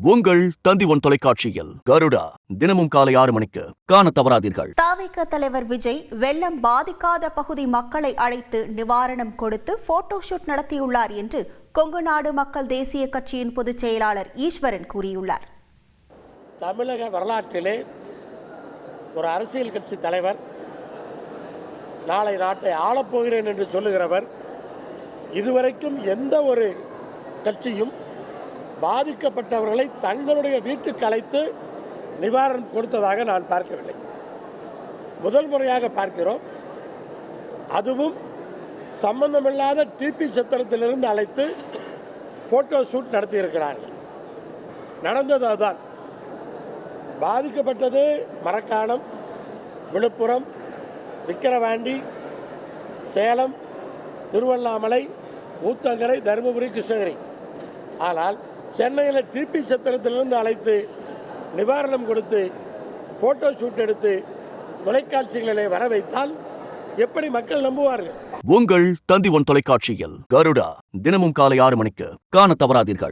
உங்கள் தந்தி ஒன் தொலைக்காட்சியில் கருடா. தினமும் காலை ஆறு மணிக்கு காண தவறாதீர்கள். தாவிக தலைவர் விஜய் வெள்ளம் பாதிக்காத பகுதி மக்களை அழைத்து நிவாரணம் கொடுத்து போட்டோ ஷூட் நடத்தியுள்ளார் என்று கொங்கு நாடு மக்கள் தேசிய கட்சியின் பொதுச் செயலாளர் ஈஸ்வரன் கூறியுள்ளார். தமிழக வரலாற்றிலே ஒரு அரசியல் கட்சி தலைவர் நாளை நாட்டை ஆளப்போகிறேன் என்று சொல்லுகிறவர் இதுவரைக்கும் எந்த ஒரு கட்சியும் பாதிக்கப்பட்டவர்களை தங்களுடைய வீட்டுக்கு அழைத்து நிவாரணம் கொடுத்ததாக நான் பார்க்கவில்லை. முதல் முறையாக பார்க்கிறோம். அதுவும் சம்பந்தமில்லாத டிபி சத்திரத்திலிருந்து அழைத்து போட்டோ ஷூட் நடத்தியிருக்கிறார்கள். நடந்தது அதுதான். பாதிக்கப்பட்டது மரக்காணம் விழுப்புரம் விக்கிரவாண்டி சேலம் திருவண்ணாமலை ஊத்தங்கரை தருமபுரி கிருஷ்ணகிரி. ஆனால் சென்னையில் டிபி சத்திரத்திலிருந்து அழைத்து நிவாரணம் கொடுத்து ஃபோட்டோ ஷூட் எடுத்து தொலைக்காட்சிகளிலே வர வைத்தால் எப்படி மக்கள் நம்புவார்கள்? உங்கள் தந்தி ஒன் தொலைக்காட்சியில் கருடா தினமும் காலை ஆறு மணிக்கு காண தவறாதீர்கள்.